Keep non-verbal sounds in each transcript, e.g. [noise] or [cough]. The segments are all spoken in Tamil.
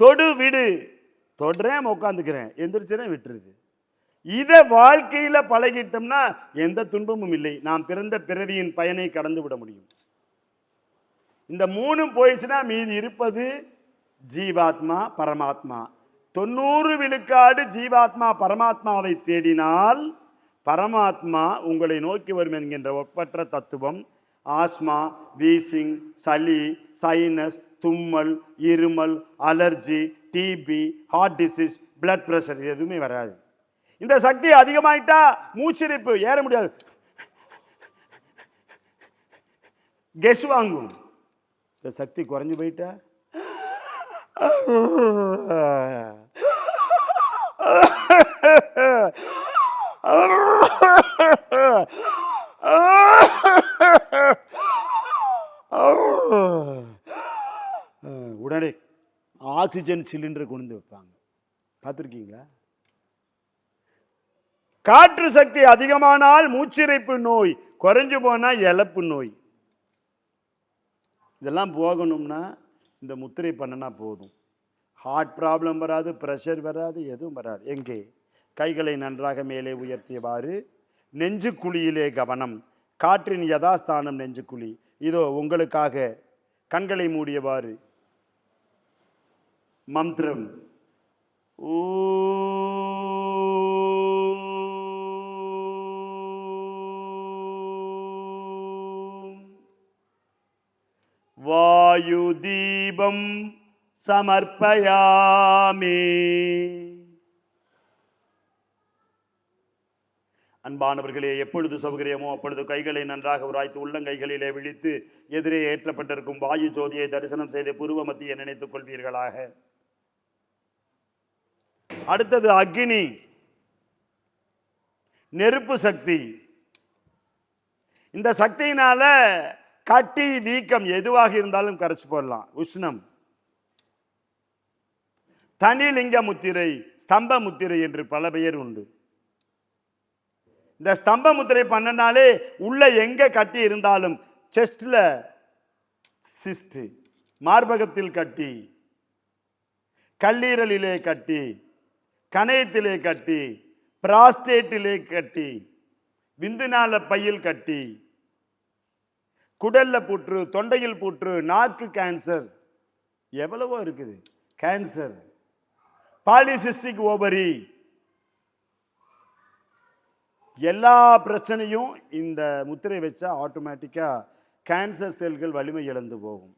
தொடு விடு. தொடுறேன் உட்காந்துக்கிறேன் எந்திரிச்சுறேன் விட்டுருது. இதை வாழ்க்கையில் பழகிட்டோம்னா எந்த துன்பமும் இல்லை. நாம் பிறந்த பிறவியின் பயனை கடந்து விட முடியும். இந்த மூணும் போயிடுச்சுன்னா மீதி இருப்பது ஜீவாத்மா பரமாத்மா. தொண்ணூறு விழுக்காடு ஜீவாத்மா பரமாத்மாவை தேடினால் பரமாத்மா உங்களை நோக்கி வரும் என்கின்ற ஒப்பற்ற தத்துவம். ஆஸ்மா வீசிங் சளி சைனஸ் தும்மல் இருமல் allergy TB heart disease blood pressure எதுவுமே வராது. இந்த சக்தி அதிகமாயிட்டா மூச்சிரிப்பு ஏற முடியாது. கெஸ் வாங்கும். இந்த சக்தி குறைஞ்சு போயிட்டா? [laughs] உடனே ஆக்சிஜன் சிலிண்டர் கொண்டு வந்து வைப்பாங்க. பார்த்துருக்கீங்களா? காற்று சக்தி அதிகமானால் மூச்சிறைப்பு நோய் குறைஞ்சு போனால் இழப்பு நோய். இதெல்லாம் போகணும்னா இந்த முத்திரை பண்ணனா போதும். ஹார்ட் ப்ராப்ளம் வராது ப்ரெஷர் வராது எதுவும் வராது. எங்கே? கைகளை நன்றாக மேலே உயர்த்தியவாறு நெஞ்சுக்குழியிலே கவனம். காற்றின் யதாஸ்தானம் நெஞ்சுக்குழி. இதோ உங்களுக்காக கண்களை மூடியவாறு மந்திரம். வாயு தீபம் சமர்ப்பயாமே. அன்பானவர்களே எப்பொழுது சௌகரியமோ அப்பொழுது கைகளை நன்றாக உராய்த்து உள்ளங்கைகளிலே விழித்து எதிரே ஏற்றப்பட்டிருக்கும் வாயு ஜோதியை தரிசனம் செய்து பூர்வமத்தியை நினைத்துக் கொள்வீர்களாக. அடுத்தது அக்னி. நெருப்பு சக்தி. இந்த சக்தியினால கட்டி வீக்கம் எதுவாக இருந்தாலும் கரைச்சு போடலாம். உஷ்ணம். தனிலிங்க முத்திரை ஸ்தம்ப முத்திரை என்று பல பெயர் உண்டு. இந்த ஸ்தம்ப முத்திரை பண்ணனாலே உள்ள எங்க கட்டி இருந்தாலும் செஸ்ட்ல சிஸ்ட் மார்பகத்தில் கட்டி கல்லீரலிலே கட்டி கணையத்திலே கட்டி பிராஸ்டேட்டிலே கட்டி விந்துநாள பையில் கட்டி குடல்ல புற்று தொண்டையில் புற்று நாக்கு கேன்சர் எவ்வளவோ இருக்குது. கேன்சர் பாலிசிஸ்டிக் ஓவரி எல்லா பிரச்சனையும் இந்த முத்திரை வச்சா ஆட்டோமேட்டிக்காக கேன்சர் செல்கள் வலிமை இழந்து போகும்.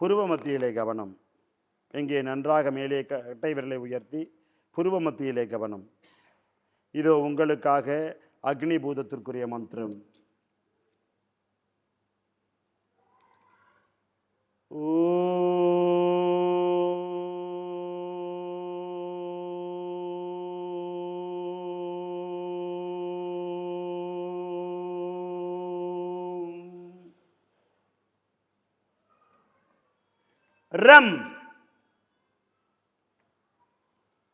புருவ மத்தியிலே கவனம். இங்கே நன்றாக மேலே க- கட்டை விரலை உயர்த்தி புருவ மத்தியிலே கவனம். இதோ உங்களுக்காக அக்னி பூதத்திற்குரிய மந்திரம். ஓ ரம்.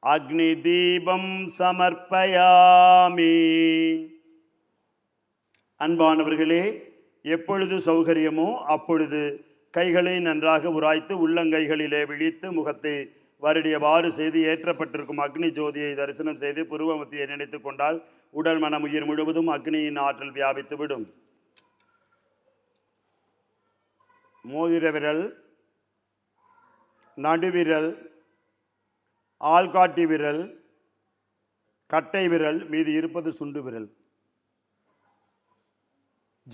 அக்னி தீபம் சமர்ப்பயாமி. அன்பானவர்களே எப்பொழுது சௌகரியமோ அப்பொழுது கைகளை நன்றாக உராய்த்து உள்ளங்கைகளிலே விழித்து முகத்தை வருடியவாறு செய்து ஏற்றப்பட்டிருக்கும் அக்னி ஜோதியை தரிசனம் செய்து புருவமத்தியை நினைத்துக் கொண்டால் உடல் மனம் உயிர் முழுவதும் அக்னியின் ஆற்றல் வியாபித்து விடும். மோதிர விரல் நடுவிரல் ஆள்காட்டி விரல் கட்டை விரல் மீது இருப்பது சுண்டு விரல்.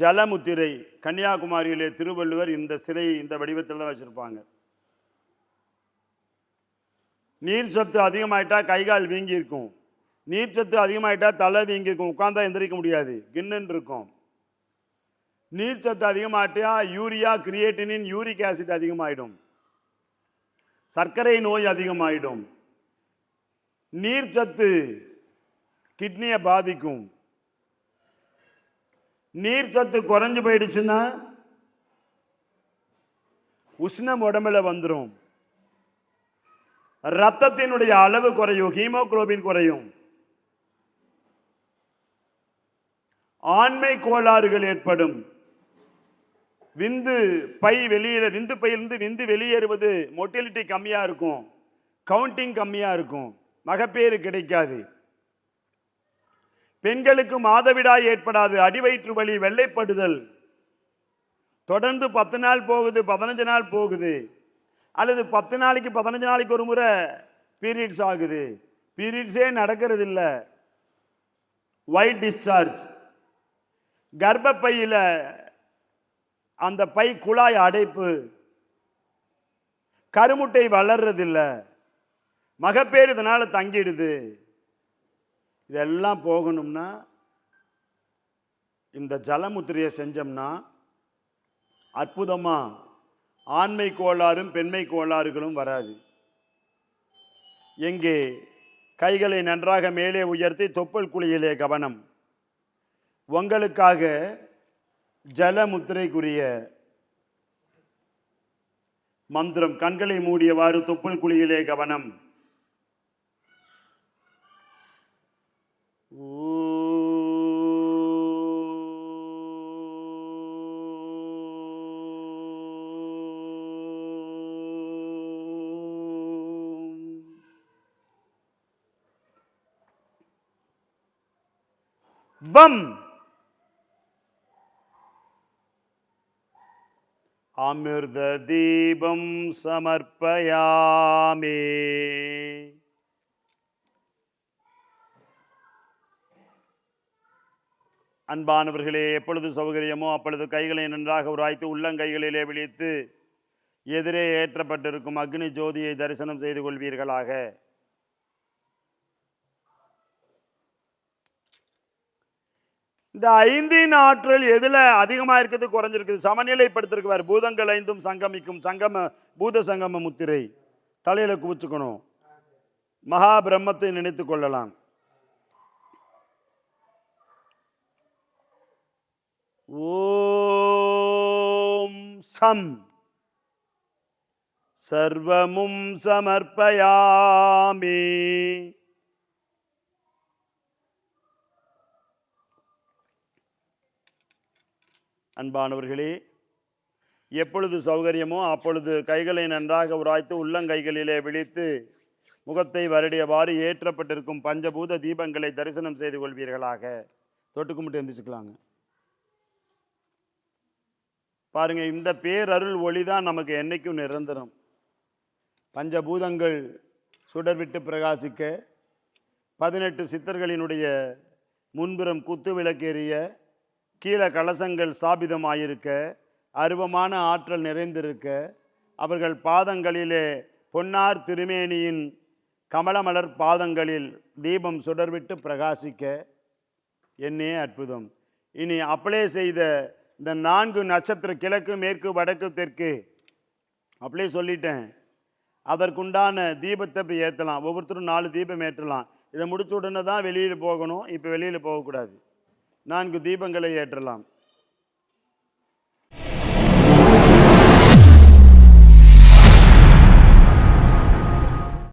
ஜலமுத்திரை கன்னியாகுமரியிலே திருவள்ளுவர் இந்த சிலை இந்த வடிவத்தில் தான் வச்சுருப்பாங்க. நீர் சத்து அதிகமாயிட்டா கை கால் வீங்கி இருக்கும் நீர் சத்து அதிகமாயிட்டா தலை வீங்கி இருக்கும் உட்காந்தா எந்திரிக்க முடியாது. கிண்ணன் இருக்கும். நீர் சத்து அதிகமாயிட்டா யூரியா கிரியேட்டினின் யூரிக் ஆசிட் அதிகமாயிடும். சர்க்கரை நோய் அதிகமாயிடும். நீர்ச்சத்து கிட்னியை பாதிக்கும். நீர்ச்சத்து குறைஞ்சு போயிடுச்சுன்னா உஷ்ணம் உடம்புல வந்துடும் ரத்தத்தினுடைய அளவு குறையும் ஹீமோக்ளோபின் குறையும். ஆண்மை கோளாறுகள் ஏற்படும். விந்து பை வெளியே விந்து பையிலிருந்து விந்து வெளியேறுவது மொட்டிலிட்டி கம்மியாக இருக்கும். கவுண்டிங் கம்மியாக இருக்கும். மகப்பேறு கிடைக்காது. பெண்களுக்கு மாதவிடாய் ஏற்படாது. அடிவயிற்று வலி வெள்ளைப்படுதல். தொடர்ந்து பத்து நாள் போகுது பதினஞ்சு நாள் போகுது. அல்லது பத்து நாளைக்கு பதினஞ்சு நாளைக்கு ஒரு முறை பீரியட்ஸ் ஆகுது. பீரியட்ஸே நடக்கிறது இல்லை ஒயிட் டிஸ்சார்ஜ் கர்ப்பப்பையில் அந்த பை குழாய் அடைப்பு. கருமுட்டை வளர்றதில்ல. மகப்பேறு இதனால் தங்கிடுது. இதெல்லாம் போகணும்னா இந்த ஜலமுத்திரையை செஞ்சோம்னா அற்புதமாக ஆண்மை கோளாறும் பெண்மை கோளாறுகளும் வராது. எங்கே கைகளை நன்றாக மேலே உயர்த்தி தொப்புள் குழியிலே கவனம். உங்களுக்காக ஜலமுத்திரைக்குரிய மந்திரம் கண்களை மூடியவாறு தொப்புள் குழியிலே கவனம். வம் அமிர்த தீபம் சமர்ப்பயாமே அன்பானவர்களே எப்பொழுது சௌகரியமோ அப்பொழுது கைகளை நன்றாக உராய்த்து உள்ளங்கைகளிலே விழித்து எதிரே ஏற்றப்பட்டிருக்கும் அக்னி ஜோதியை தரிசனம் செய்து கொள்வீர்களாக. இந்த ஐந்தின் ஆற்றல் எதில் அதிகமாக இருக்குது குறைஞ்சிருக்குது? சமநிலைப்படுத்திருக்குவார். பூதங்கள் ஐந்தும் சங்கமிக்கும் சங்கம பூத சங்கம முத்திரை. தலையில் குவிச்சுக்கணும். மகா பிரம்மத்தை நினைத்து கொள்ளலாம். ஓம் சம். சர்வமும் சமர்ப்பயாமி. அன்பானவர்களே எப்பொழுது சௌகரியமோ அப்பொழுது கைகளை நன்றாக உராய்த்து உள்ளங்கைகளிலே விழித்து முகத்தை வருடியவாறு ஏற்றப்பட்டிருக்கும் பஞ்சபூத தீபங்களை தரிசனம் செய்து கொள்வீர்களாக. தொட்டு கும்பிட்டு எந்திரிச்சுக்கலாங்க. பாருங்கள் இந்த பேரருள் ஒளி தான் நமக்கு என்னைக்கும் நிரந்தரம். பஞ்சபூதங்கள் சுடர் விட்டு பிரகாசிக்க பதினெட்டு சித்தர்களினுடைய முன்புறம் குத்து விளக்கேறிய கீழே கலசங்கள் ஸ்தாபிதமாயிருக்க அருவமான ஆற்றல் நிறைந்திருக்க அவர்கள் பாதங்களிலே பொன்னார் திருமேனியின் கமலமலர் பாதங்களில் தீபம் சுடர்விட்டு பிரகாசிக்க என்னே அற்புதம். இனி அப்ளை செய்த இந்த நான்கு நட்சத்திர கிழக்கு மேற்கு வடக்கு தெற்கு. அப்படியே சொல்லிட்டேன். அதற்குண்டான தீபத்தை இப்போ ஏற்றலாம் ஒவ்வொருத்தரும் நாலு தீபம் ஏற்றலாம். இதை முடிச்ச உடனே தான் வெளியில் போகணும். இப்போ வெளியில் போகக்கூடாது. நான்கு தீபங்களை ஏற்றலாம்.